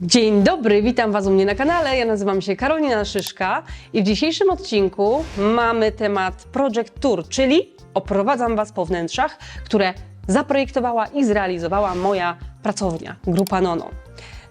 Dzień dobry, witam Was u mnie na kanale. Ja nazywam się Karolina Szyszka i w dzisiejszym odcinku mamy temat Project Tour, czyli oprowadzam Was po wnętrzach, które zaprojektowała i zrealizowała moja pracownia, Grupa Nono.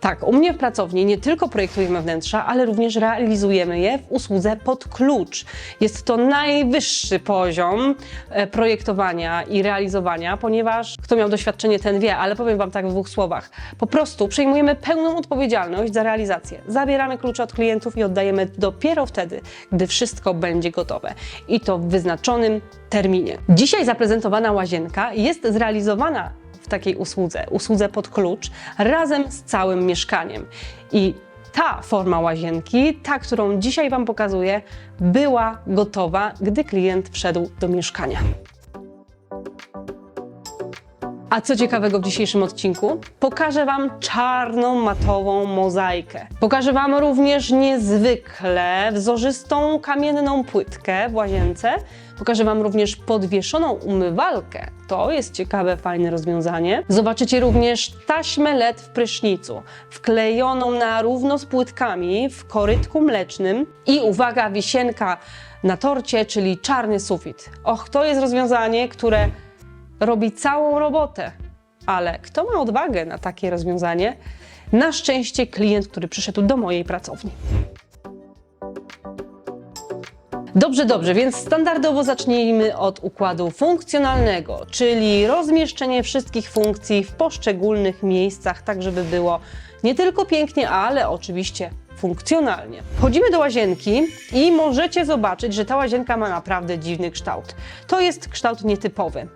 Tak, u mnie w pracowni nie tylko projektujemy wnętrza, ale również realizujemy je w usłudze pod klucz. Jest to najwyższy poziom e, projektowania i realizowania, ponieważ kto miał doświadczenie, ten wie, ale powiem Wam tak w dwóch słowach. Po prostu przejmujemy pełną odpowiedzialność za realizację. Zabieramy klucze od klientów i oddajemy dopiero wtedy, gdy wszystko będzie gotowe. I to w wyznaczonym terminie. Dzisiaj zaprezentowana łazienka jest zrealizowana w takiej usłudze, usłudze pod klucz, razem z całym mieszkaniem. I ta forma łazienki, ta, którą dzisiaj Wam pokazuję, była gotowa, gdy klient wszedł do mieszkania. A co ciekawego w dzisiejszym odcinku? Pokażę Wam czarną matową mozaikę. Pokażę Wam również niezwykle wzorzystą kamienną płytkę w łazience. Pokażę Wam również podwieszoną umywalkę. To jest ciekawe, fajne rozwiązanie. Zobaczycie również taśmę LED w prysznicu, wklejoną na równo z płytkami w korytku mlecznym. I uwaga, wisienka na torcie, czyli czarny sufit. Och, to jest rozwiązanie, które robi całą robotę. Ale kto ma odwagę na takie rozwiązanie? Na szczęście klient, który przyszedł do mojej pracowni. Dobrze, dobrze, więc standardowo zacznijmy od układu funkcjonalnego, czyli rozmieszczenie wszystkich funkcji w poszczególnych miejscach, tak żeby było nie tylko pięknie, ale oczywiście funkcjonalnie. Wchodzimy do łazienki i możecie zobaczyć, że ta łazienka ma naprawdę dziwny kształt. To jest kształt nietypowy.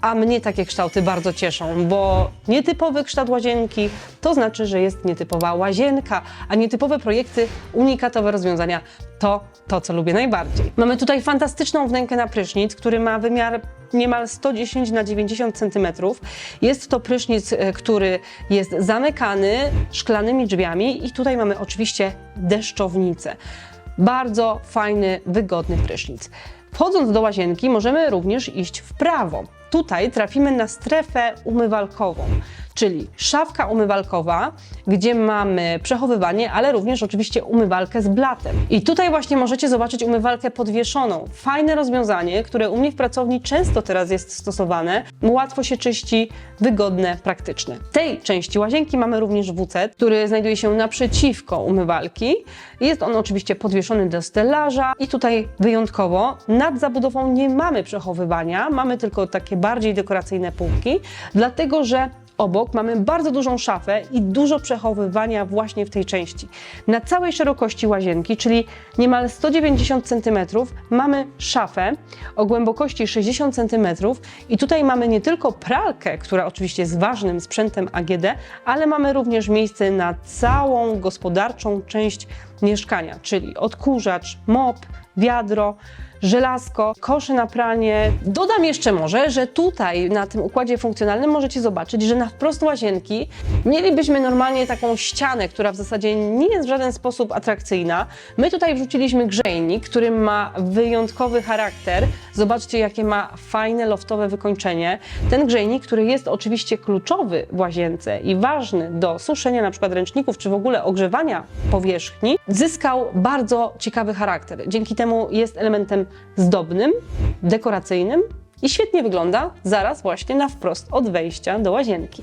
A mnie takie kształty bardzo cieszą, bo nietypowy kształt łazienki to znaczy, że jest nietypowa łazienka, a nietypowe projekty, unikatowe rozwiązania to to, co lubię najbardziej. Mamy tutaj fantastyczną wnękę na prysznic, który ma wymiar niemal 110 na 90 cm. Jest to prysznic, e, który jest zamykany szklanymi drzwiami i tutaj mamy oczywiście deszczownicę. Bardzo fajny, wygodny prysznic. Wchodząc do łazienki, możemy również iść w prawo. Tutaj trafimy na strefę umywalkową, czyli szafka umywalkowa, gdzie mamy przechowywanie, ale również oczywiście umywalkę z blatem. I tutaj właśnie możecie zobaczyć umywalkę podwieszoną. Fajne rozwiązanie, które u mnie w pracowni często teraz jest stosowane. Łatwo się czyści, wygodne, praktyczne. W tej części łazienki mamy również WC, który znajduje się naprzeciwko umywalki. Jest on oczywiście podwieszony do stelaża i tutaj wyjątkowo nad zabudową nie mamy przechowywania, mamy tylko takie bardziej dekoracyjne półki, dlatego że Obok mamy bardzo dużą szafę i dużo przechowywania właśnie w tej części. Na całej szerokości łazienki, czyli niemal 190 cm, mamy szafę o głębokości 60 cm i tutaj mamy nie tylko pralkę, która oczywiście jest ważnym sprzętem AGD, ale mamy również miejsce na całą gospodarczą część mieszkania, czyli odkurzacz, mop, wiadro, żelazko, kosze na pranie. Dodam jeszcze może, że tutaj na tym układzie funkcjonalnym możecie zobaczyć, że na wprost łazienki mielibyśmy normalnie taką ścianę, która w zasadzie nie jest w żaden sposób atrakcyjna. My tutaj wrzuciliśmy grzejnik, który ma wyjątkowy charakter. Zobaczcie, jakie ma fajne loftowe wykończenie. Ten grzejnik, który jest oczywiście kluczowy w łazience i ważny do suszenia na przykład ręczników, czy w ogóle ogrzewania powierzchni, zyskał bardzo ciekawy charakter. Dzięki temu jest elementem zdobnym, dekoracyjnym i świetnie wygląda zaraz właśnie na wprost od wejścia do łazienki.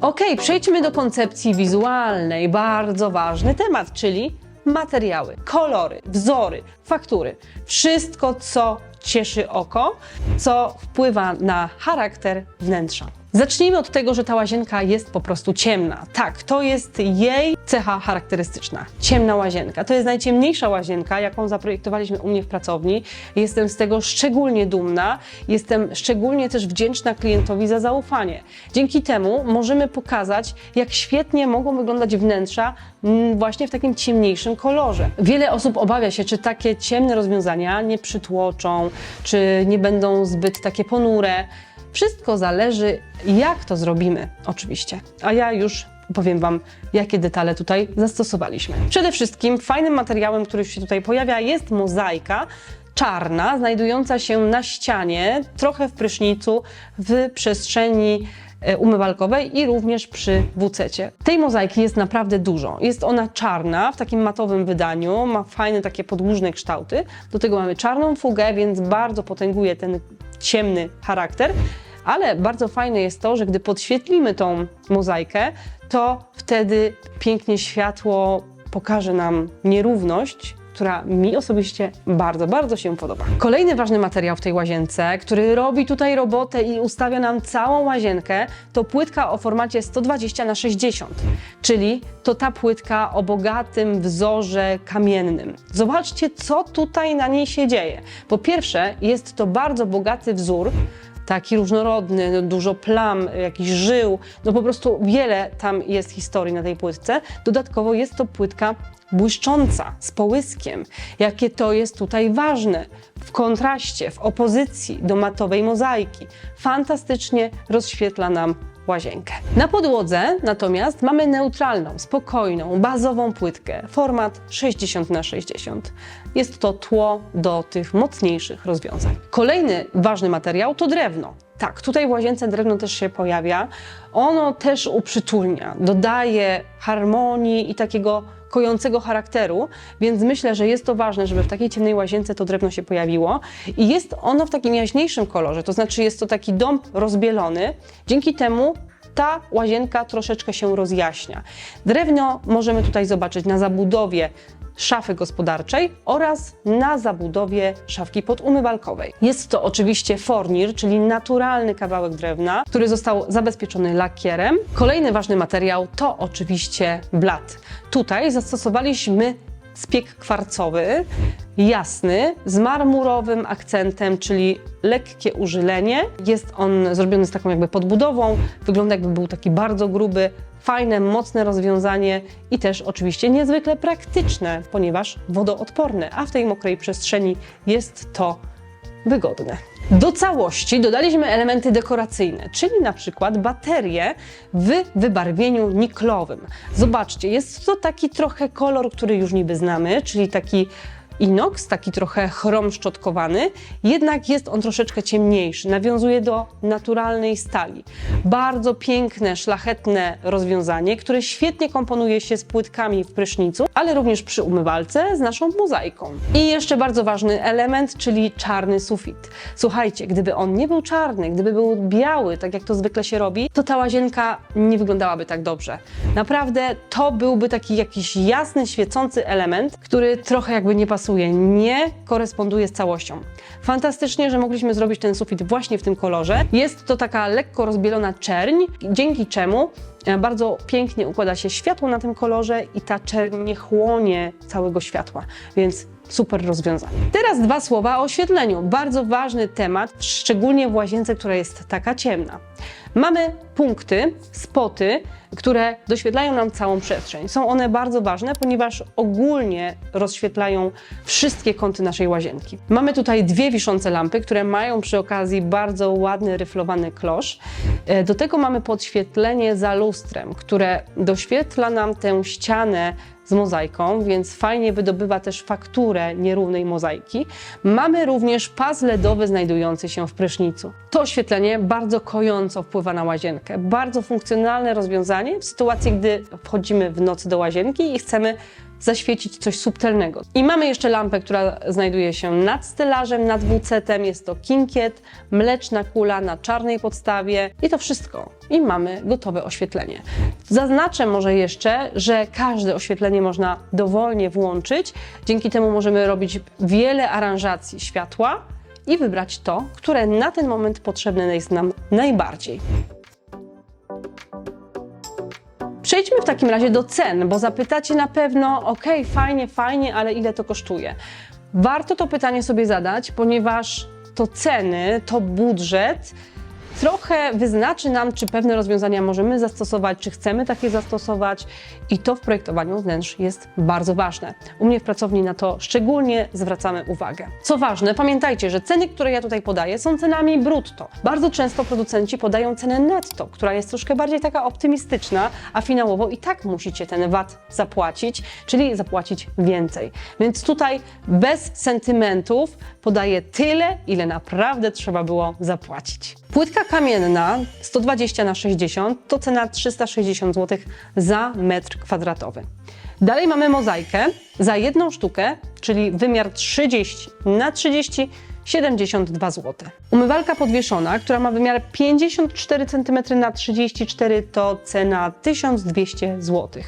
Ok, przejdźmy do koncepcji wizualnej. Bardzo ważny temat, czyli materiały, kolory, wzory, faktury. Wszystko, co cieszy oko, co wpływa na charakter wnętrza. Zacznijmy od tego, że ta łazienka jest po prostu ciemna. Tak, to jest jej cecha charakterystyczna. Ciemna łazienka. To jest najciemniejsza łazienka, jaką zaprojektowaliśmy u mnie w pracowni. Jestem z tego szczególnie dumna. Jestem szczególnie też wdzięczna klientowi za zaufanie. Dzięki temu możemy pokazać, jak świetnie mogą wyglądać wnętrza mm, właśnie w takim ciemniejszym kolorze. Wiele osób obawia się, czy takie ciemne rozwiązania nie przytłoczą, czy nie będą zbyt takie ponure. Wszystko zależy, jak to zrobimy, oczywiście. A ja już powiem Wam, jakie detale tutaj zastosowaliśmy. Przede wszystkim fajnym materiałem, który się tutaj pojawia, jest mozaika czarna, znajdująca się na ścianie, trochę w prysznicu, w przestrzeni umywalkowej i również przy WC-cie. Tej mozaiki jest naprawdę dużo. Jest ona czarna w takim matowym wydaniu, ma fajne takie podłużne kształty. Do tego mamy czarną fugę, więc bardzo potęguje ten ciemny charakter. Ale bardzo fajne jest to, że gdy podświetlimy tą mozaikę, to wtedy pięknie światło pokaże nam nierówność, która mi osobiście bardzo, bardzo się podoba. Kolejny ważny materiał w tej łazience, który robi tutaj robotę i ustawia nam całą łazienkę, to płytka o formacie 120 na 60, czyli to ta płytka o bogatym wzorze kamiennym. Zobaczcie, co tutaj na niej się dzieje. Po pierwsze, jest to bardzo bogaty wzór, taki różnorodny, no, dużo plam, jakiś żył, no po prostu wiele tam jest historii na tej płytce. Dodatkowo jest to płytka błyszcząca, z połyskiem. Jakie to jest tutaj ważne, w kontraście, w opozycji do matowej mozaiki. Fantastycznie rozświetla nam łazienkę. Na podłodze natomiast mamy neutralną, spokojną, bazową płytkę, format 60 na 60 Jest to tło do tych mocniejszych rozwiązań. Kolejny ważny materiał to drewno. Tak, tutaj w łazience drewno też się pojawia. Ono też uprzytulnia, dodaje harmonii i takiego kojącego charakteru, więc myślę, że jest to ważne, żeby w takiej ciemnej łazience to drewno się pojawiło. I jest ono w takim jaśniejszym kolorze, to znaczy jest to taki dąb rozbielony. Dzięki temu ta łazienka troszeczkę się rozjaśnia. Drewno możemy tutaj zobaczyć na zabudowie szafy gospodarczej oraz na zabudowie szafki podumywalkowej. Jest to oczywiście fornir, czyli naturalny kawałek drewna, który został zabezpieczony lakierem. Kolejny ważny materiał to oczywiście blat. Tutaj zastosowaliśmy spiek kwarcowy, jasny, z marmurowym akcentem, czyli lekkie użylenie. Jest on zrobiony z taką jakby podbudową, wygląda jakby był taki bardzo gruby, fajne, mocne rozwiązanie i też oczywiście niezwykle praktyczne, ponieważ wodoodporne, a w tej mokrej przestrzeni jest to wygodne. Do całości dodaliśmy elementy dekoracyjne, czyli na przykład baterie w wybarwieniu niklowym. Zobaczcie, jest to taki trochę kolor, który już niby znamy, czyli taki inox, taki trochę chrom szczotkowany, jednak jest on troszeczkę ciemniejszy, nawiązuje do naturalnej stali. Bardzo piękne, szlachetne rozwiązanie, które świetnie komponuje się z płytkami w prysznicu, ale również przy umywalce z naszą mozaiką. I jeszcze bardzo ważny element, czyli czarny sufit. Słuchajcie, gdyby on nie był czarny, gdyby był biały, tak jak to zwykle się robi, to ta łazienka nie wyglądałaby tak dobrze. Naprawdę to byłby taki jakiś jasny, świecący element, który trochę jakby nie pasuje, nie koresponduje z całością. Fantastycznie, że mogliśmy zrobić ten sufit właśnie w tym kolorze. Jest to taka lekko rozbielona czerń, dzięki czemu e, bardzo pięknie układa się światło na tym kolorze i ta czerń nie chłonie całego światła, więc super rozwiązanie. Teraz dwa słowa o oświetleniu. Bardzo ważny temat, szczególnie w łazience, która jest taka ciemna. Mamy punkty, spoty, które doświetlają nam całą przestrzeń. Są one bardzo ważne, ponieważ ogólnie rozświetlają wszystkie kąty naszej łazienki. Mamy tutaj dwie wiszące lampy, które mają przy okazji bardzo ładny, ryflowany klosz. E, Do tego mamy podświetlenie za lustrem, które doświetla nam tę ścianę z mozaiką, więc fajnie wydobywa też fakturę nierównej mozaiki. Mamy również pas LEDowy znajdujący się w prysznicu. To oświetlenie bardzo kojąco wpływa na łazienkę. Bardzo funkcjonalne rozwiązanie w sytuacji, gdy wchodzimy w nocy do łazienki i chcemy zaświecić coś subtelnego. I mamy jeszcze lampę, która znajduje się nad stelażem, nad WC-tem. Jest to kinkiet, mleczna kula na czarnej podstawie i to wszystko. I mamy gotowe oświetlenie. Zaznaczę może jeszcze, że każde oświetlenie można dowolnie włączyć. Dzięki temu możemy robić wiele aranżacji światła i wybrać to, które na ten moment potrzebne jest nam najbardziej. Przejdźmy w takim razie do cen, bo zapytacie na pewno, ok, fajnie, fajnie, ale ile to kosztuje? Warto to pytanie sobie zadać, ponieważ to ceny, to budżet trochę wyznaczy nam, czy pewne rozwiązania możemy zastosować, czy chcemy takie zastosować i to w projektowaniu wnętrz jest bardzo ważne. U mnie w pracowni na to szczególnie zwracamy uwagę. Co ważne, pamiętajcie, że ceny, które ja tutaj podaję, są cenami brutto. Bardzo często producenci podają cenę netto, która jest troszkę bardziej taka optymistyczna, a finałowo i tak musicie ten VAT zapłacić, czyli zapłacić więcej. Więc tutaj bez sentymentów podaję tyle, ile naprawdę trzeba było zapłacić. Płytka Płyta kamienna 120 na 60 to cena 360 zł za metr kwadratowy. Dalej mamy mozaikę za jedną sztukę, czyli wymiar 30 na 30 72 zł. Umywalka podwieszona, która ma wymiar 54 cm na 34 to cena 1200 zł.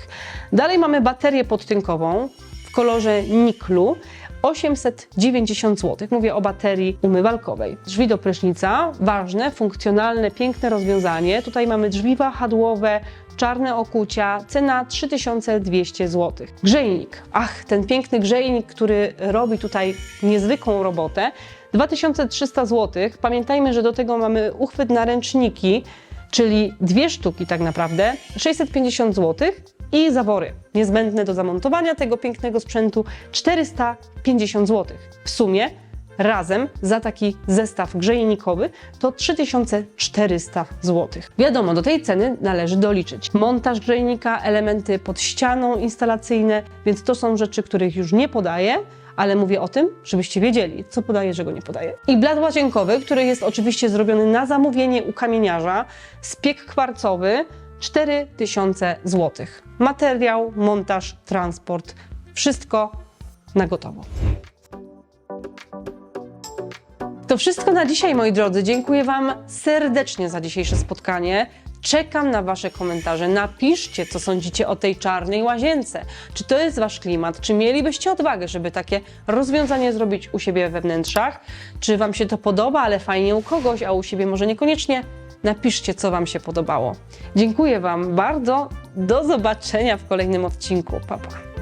Dalej mamy baterię podtynkową w kolorze niklu 890 zł. Mówię o baterii umywalkowej. Drzwi do prysznica, ważne, funkcjonalne, piękne rozwiązanie. Tutaj mamy drzwi wahadłowe, czarne okucia, cena 3200 zł. Grzejnik. Ach, ten piękny grzejnik, który robi tutaj niezwykłą robotę. 2300 zł. Pamiętajmy, że do tego mamy uchwyt na ręczniki, czyli dwie sztuki tak naprawdę, 650 zł i zawory niezbędne do zamontowania tego pięknego sprzętu 450 zł. W sumie razem za taki zestaw grzejnikowy to 3400 zł. Wiadomo, do tej ceny należy doliczyć montaż grzejnika, elementy pod ścianą instalacyjne, więc to są rzeczy, których już nie podaję, ale mówię o tym, żebyście wiedzieli, co podaję, czego nie podaję. I blat łazienkowy, który jest oczywiście zrobiony na zamówienie u kamieniarza, spiek kwarcowy 4000 zł. Materiał, montaż, transport, wszystko na gotowo. To wszystko na dzisiaj, moi drodzy. Dziękuję Wam serdecznie za dzisiejsze spotkanie. Czekam na Wasze komentarze. Napiszcie, co sądzicie o tej czarnej łazience. Czy to jest Wasz klimat? Czy mielibyście odwagę, żeby takie rozwiązanie zrobić u siebie we wnętrzach? Czy Wam się to podoba, ale fajnie u kogoś, a u siebie może niekoniecznie? Napiszcie, co Wam się podobało. Dziękuję Wam bardzo. Do zobaczenia w kolejnym odcinku. Pa, pa.